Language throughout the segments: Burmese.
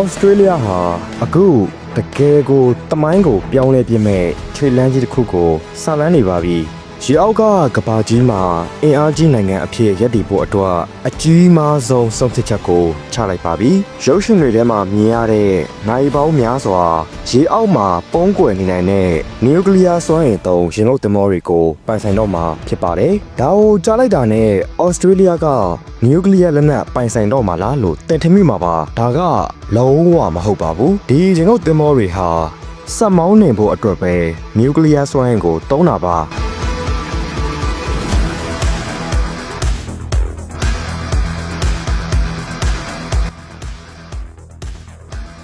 ဩစတြေးလျဟာအခုတကယ်ကိုတမိုင်းကိုပြောင်းလဲပြမဲ့ခြေလမ်းကြီးတစ်ခုကိုဆာလန်းနေပါပြီ ရေအောက်ကကဘာကြီးမှာအင်အားကြီးနိုင်ငံအဖြစ်ရပ်တည်ဖို့အတွက်အကြီးမားဆုံးဆုံးဖြတ်ချက်ကိုချလိုက်ပါပြီရုပ်ရှင်တွေထဲမှာမြင်ရတဲ့နိုင်ပေါင်းများစွာရေအောက်မှာပုံးကွယ်နေနိုင်တဲ့နျူကလ িয়ার စွမ်းအင်သုံးရင်ငုတ်သင်္ဘောတွေကိုပိုင်ဆိုင်တော့မှာဖြစ်ပါတယ်ဒါကိုကြားလိုက်တာနဲ့ဩစတြေးလျကနျူကလ িয়ার လက်နက်ပိုင်ဆိုင်တော့မှာလားလို့တင်ထင်မိမှာပါဒါကလုံးဝမဟုတ်ပါဘူးဒီရင်ငုတ်သင်္ဘောတွေဟာစက်မောင်းနေဖို့အတွက်ပဲနျူကလ িয়ার စွမ်းအင်ကိုတုံးတာပါ။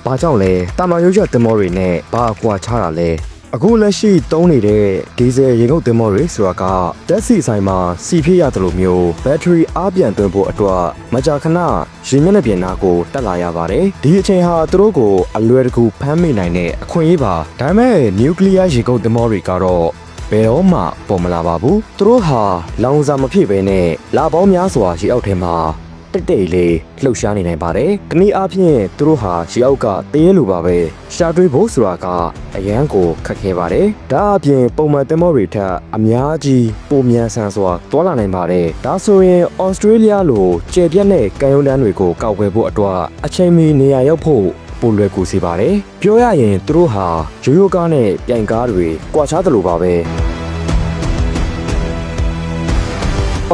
ဘာကြောင့်လဲတာမန်ရိုးရသင်္ဘောတွေနဲ့ဘာအကွာခြားတာလဲအခုလက်ရှိတုံးနေတဲ့ဒီဇယ်ရေငုပ်သင်္ဘောတွေဆိုတာကဓာတ်ဆီဆိုင်မှာစီဖြစ်ရတယ်လို့မျိုးဘက်ထရီအားပြန်သွင်းဖို့အတွက်မကြာခဏရေမျက်နှာပြင်နာကိုတက်လာရပါတယ်ဒီအချိန်ဟာသူတို့ကိုအလွယ်တကူဖမ်းမိနိုင်တဲ့အခွင့်အရေးပါဒါပေမဲ့နျူကလ িয়ার ရေငုပ်သင်္ဘောတွေကတော့ဘယ်တော့မှပေါ်မလာပါဘူးသူတို့ဟာလောင်စာမဖြစ်ဘဲနဲ့လာပေါင်းများစွာရေအောက်ထဲမှာ တိတ်တိတ်လေးလှုပ်ရှားနေနိုင်ပါတယ်။တနည်းအားဖြင့်သူတို့ဟာရှီအောက်ကတရေလိုပါပဲ။ရှာတွေးဖို့ဆိုတာကအရန်ကိုခက်ခဲပါတယ်။ဒါအပြင်ပုံမှန်တင်မောတွေထက်အများကြီးပုံမြန်ဆန်စွာတွာလာနိုင်ပါတယ်။ဒါဆိုရင်ဩစတြေးလျလိုကျေပြတ်တဲ့ကံရုံတန်းတွေကိုကောက်ွယ်ဖို့အတွက်အချိန်မီနေရာရောက်ဖို့ပိုလွယ်ကူစေပါတယ်။ပြောရရင်သူတို့ဟာရိုးရိုးကားနဲ့ပြိုင်ကားတွေကွာခြားတယ်လို့ပါပဲ။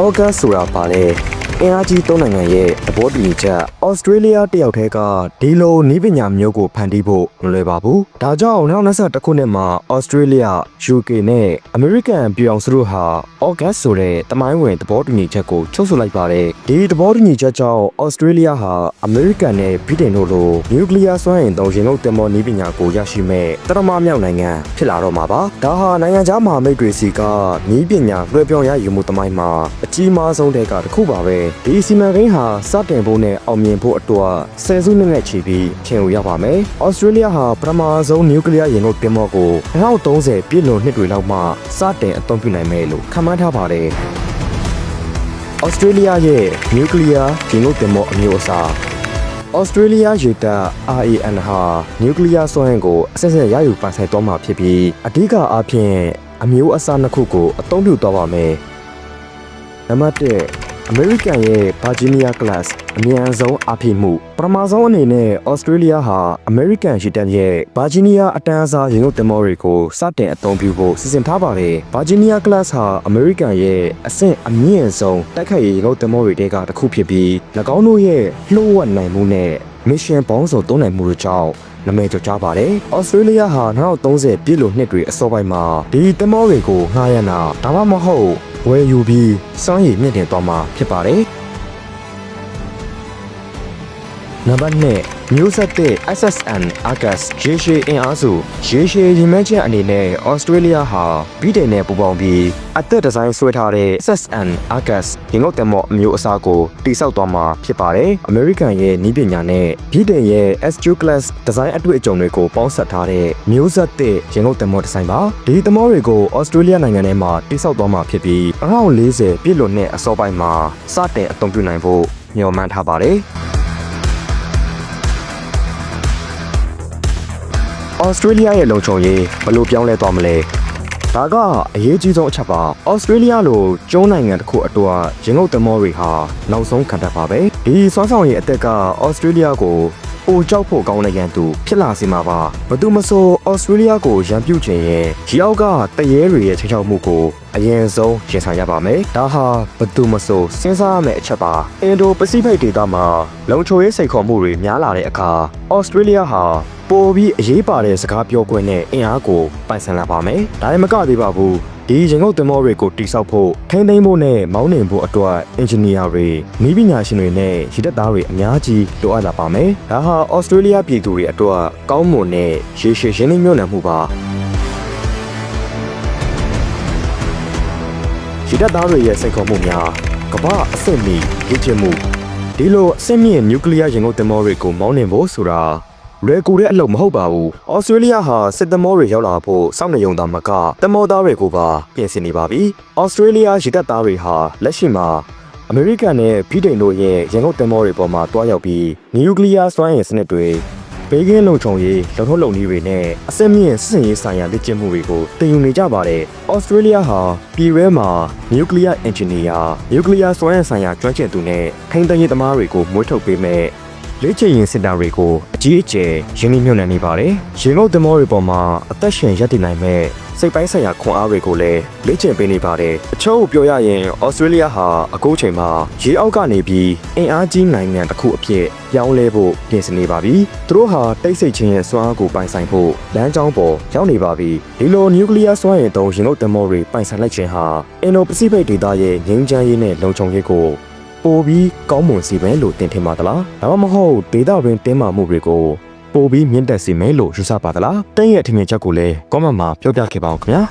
ဩဂတ်ဆိုတာပါလေ အင်အားကြီးသုံးနိုင်ငံရဲ့သဘောတူညီချက်ဩစတြေးလျတယောက်တည်းကဒီလိုနည်းပညာမျိုးကိုဖန်တီးဖို့မလွယ်ပါဘူး။ဒါကြောင့်2021ခုနှစ်မှာဩစတြေးလျ UK နဲ့အမေရိကန်ပြည်အောင်စုတို့ဟာဩဂတ်ဆိုတဲ့တမိုင်းဝင်သဘောတူညီချက်ကိုချုပ်ဆိုလိုက်ပါတယ်။ဒီသဘောတူညီချက်ကြောင့်ဩစတြေးလျဟာအမေရိကန်နဲ့ဗြိတိန်တို့လိုနျူကလ িয়ার စွမ်းအင်သုံးရင်လုံးတင်မောနည်းပညာကိုရရှိမဲ့တရမမြောက်နိုင်ငံဖြစ်လာတော့မှာပါ။ဒါဟာနိုင်ငံခြားမဟာမိတ်တွေစီကနည်းပညာလွှဲပြောင်းရယူမှုတမိုင်းမှာအကြီးမားဆုံးတဲ့ကတစ်ခုပါပဲ။ဒီစီမံကိန်းဟာစတင်ဖို့နဲ့အောင်မြင်ဖို့အတွက်ဆယ်စုနှစ်နဲ့ချီပြီးချိန်ယူရပါမယ်။ဩစတြေးလျဟာပထမဆုံးနျူကလ িয়ার ရင်ကုန်တင်မောကို2030ပြည့်လွန်နှစ်တွေလောက်မှစတင်အသုံးပြုနိုင်မယ်လို့ခန့်မှန်းထားပါတယ်။ဩစတြေးလျရဲ့နျူကလ িয়ার ရင်ကုန်တင်မောအမျိုးအစားဩစတြေးလျရေတပ် RAN ဟာနျူကလ িয়ার စွမ်းအင်ကိုအဆက်ဆက်ရယူပိုင်ဆိုင်သွားမှာဖြစ်ပြီးအဓိကအားဖြင့်အမျိုးအစားနှစ်ခုကိုအသုံးပြုသွားပါမယ်။နံပါတ်1 အမေရိကန်ရဲ့ Virginia class အမြန်ဆုံးအဖိမှုပထမဆုံးအနေနဲ့ Australia ဟာ American ရေတပ်ရဲ့ Virginia အတန်းအစားရေငုပ်သင်္ဘောတွေကိုစတင်အသုံးပြုဖို့စီစဉ်ထားပါတယ်။ Virginia class ဟာ American ရဲ့အဆင့်အမြင့်ဆုံးတိုက်ခိုက်ရေးရေငုပ်သင်္ဘောတွေထဲကတစ်ခုဖြစ်ပြီး၎င်းတို့ရဲ့လှုပ်ဝက်နိုင်မှုနဲ့ mission ပေါင်းစုံသုံးနိုင်မှုတို့ကြောင့်နမဲကြော်ကြပါတယ်။ဩစတြေးလျဟာ2030ပြည့်လို့နှစ်တွေအစောပိုင်းမှာဒီသင်္ဘောတွေကိုငှားရမ်းတာဒါမှမဟုတ် ဝယ်ယူပြီးစွမ်းရည်မြင့်တင်သွားမှာဖြစ်ပါတယ်။ နံပါတ်2မျိုးဆက်တဲ့ SSN Argus ရေရှည်အင်အားစုရေရှည်ရင်မှန်းချက်အနေနဲ့ဩစတြေးလျဟာဗြိတိန်နဲ့ပူးပေါင်းပြီးအသက်ဒီဇိုင်းဆွဲထားတဲ့ SSN Argus ရင်ငုတ်တယ်မော့အမျိုးအစားကိုတိစောက်သွားမှာဖြစ်ပါတယ်။ American ရဲ့နည်းပညာနဲ့ဗြိတိန်ရဲ့ SQ Class ဒီဇိုင်းအတွေ့အကြုံတွေကိုပေါင်းစပ်ထားတဲ့မျိုးဆက်တဲ့ရင်ငုတ်တယ်မော့ဒီဇိုင်းပါ။ဒီသမောတွေကိုဩစတြေးလျနိုင်ငံထဲမှာတိစောက်သွားမှာဖြစ်ပြီး2040ပြည့်လွန်တဲ့အစောပိုင်းမှာစတင်အသုံးပြုနိုင်ဖို့မျှော်မှန်းထားပါတယ်။ ဩစတြေးလျရဲ့လုံခြုံရေးဘယ်လိုပြောင်းလဲသွားမလဲဒါကအရေးကြီးဆုံးအချက်ပါဩစတြေးလျလိုကျုံးနိုင်ငံတစ်ခုအတွက်ရင်ငုတ်သမောတွေဟာနောက်ဆုံးခံတတ်ပါပဲဒီစွမ်းဆောင်ရည်အသက်ကဩစတြေးလျကိုပိုကြောက်ဖို့ကောင်းတဲ့ရန်သူဖြစ်လာစေမှာပါဘသူမဆိုဩစတြေးလျကိုရန်ပြုတ်ခြင်းရဲ့ရီအောက်ကတရေတွေရဲ့ချိန်ချောက်မှုကို အရင်ဆုံးရင်ဆိုင်ရပါမယ်ဒါဟာဘသူမဆိုစဉ်းစားရမယ့်အချက်ပါအင်ဒိုပစိဖိတ်ဒေသမှာလုံခြုံရေးစိတ်ခေါ်မှုတွေများလာတဲ့အခါဩစတြေးလျဟာပိုပြီးအရေးပါတဲ့စကားပြောခွင့်နဲ့အင်အားကိုပိုင်ဆိုင်လာပါမယ်ဒါလည်းမကသေးပါဘူးဒီရင်ငုတ်သင်္ဘောတွေကိုတိစောက်ဖို့ထိန်းသိမ်းဖို့နဲ့မောင်းနှင်ဖို့အတွက်အင်ဂျင်နီယာတွေနည်းပညာရှင်တွေနဲ့ရည်တက်သားတွေအများကြီးလိုအပ်လာပါမယ်။ဒါဟာဩစတြေးလျပြည်သူတွေအတွက်ကောင်းမွန်တဲ့ရေရှည်ရင်းနှီးမြှုပ်နှံမှုပါ။ ရည်တက်သားတွေရဲ့စိတ်ခေါ်မှုများကမ္ဘာအဆင့်မီရည်ချမှုဒီလိုအဆင့်မြင့်နျူကလ িয়ার ရင်ငုတ်သင်္ဘောတွေကိုမောင်းနှင်ဖို့ဆိုတာလွယ်ကူတဲ့အလုပ်မဟုတ်ပါဘူး။ဩစတြေးလျဟာစစ်သမောတွေရောက်လာဖို့စောင့်နေုံသာမကသမောသားတွေကိုပါပြင်ဆင်နေပါပြီ။ဩစတြေးလျရေတပ်သားတွေဟာလက်ရှိမှာအမေရိကန်နဲ့ဗြိတိန်တို့ရဲ့ရန်ကုန်သမောတွေပေါ်မှာတွားရောက်ပြီးနျူကလ িয়ার စွမ်းအင်စနစ်တွေ ဘေးကင်းလုံခြုံရေးလုံထုံးလုံနည်းတွေနဲ့အစမြင့်စစ်ရေးဆိုင်ရာလေ့ကျင့်မှုတွေကိုသင်ယူနေကြပါတယ်။ Australia ဟာပြည်ရဲမှာ Nuclear Engineer, Nuclear စွမ်းအင်ဆိုင်ရာကျွမ်းကျင်သူနဲ့ထိန်းသိမ်းရေးသမားတွေကိုမွေးထုတ်ပေးမဲ့ လေ့ကျင့်ရင်စင်တာတွေကိုအကြီးအကျယ်ရင်းနှီးမြှုပ်နှံနေပါတယ်။ရေငုပ်သမောတွေပေါ်မှာအသက်ရှင်ရပ်တည်နိုင်မဲ့စိတ်ပိုင်းဆိုင်ရာခွန်အားတွေကိုလည်းလေ့ကျင့်ပေးနေပါတယ်။အချို့ပြောရရင်ဩစတြေးလျဟာအခုချိန်မှာရေအောက်ကနေပြီးအင်အားကြီးနိုင်ငံတစ်ခုအဖြစ်ပြောင်းလဲဖို့ပြင်ဆင်နေပါပြီ။သူတို့ဟာတိတ်ဆိတ်ခြင်းရဲ့စွမ်းအားကိုပိုင်ဆိုင်ဖို့လမ်းကြောင်းပေါ်ရောက်နေပါပြီ။ဒီလိုနျူကလ িয়ার စွမ်းအင်သုံးရေငုပ်သမောတွေပိုင်ဆိုင်လိုက်ခြင်းဟာအင်ဒိုပစိဖိတ်ဒေသရဲ့ငြိမ်းချမ်းရေးနဲ့လုံခြုံရေးကို ပိုပြီးကောင်းမွန်စေမယ်လို့တင်ထင်ပါသလားဒါမှမဟုတ်ဒေသတွင်းတင်းမာမှုတွေကိုပိုပြီးမြင့်တက်စေမယ်လို့ယူဆပါသလားတင်းရဲ့အထင်မြင်ချက်ကိုလည်းကောမန့်မှာပြောပြခဲ့ပါဦးခင်ဗျာ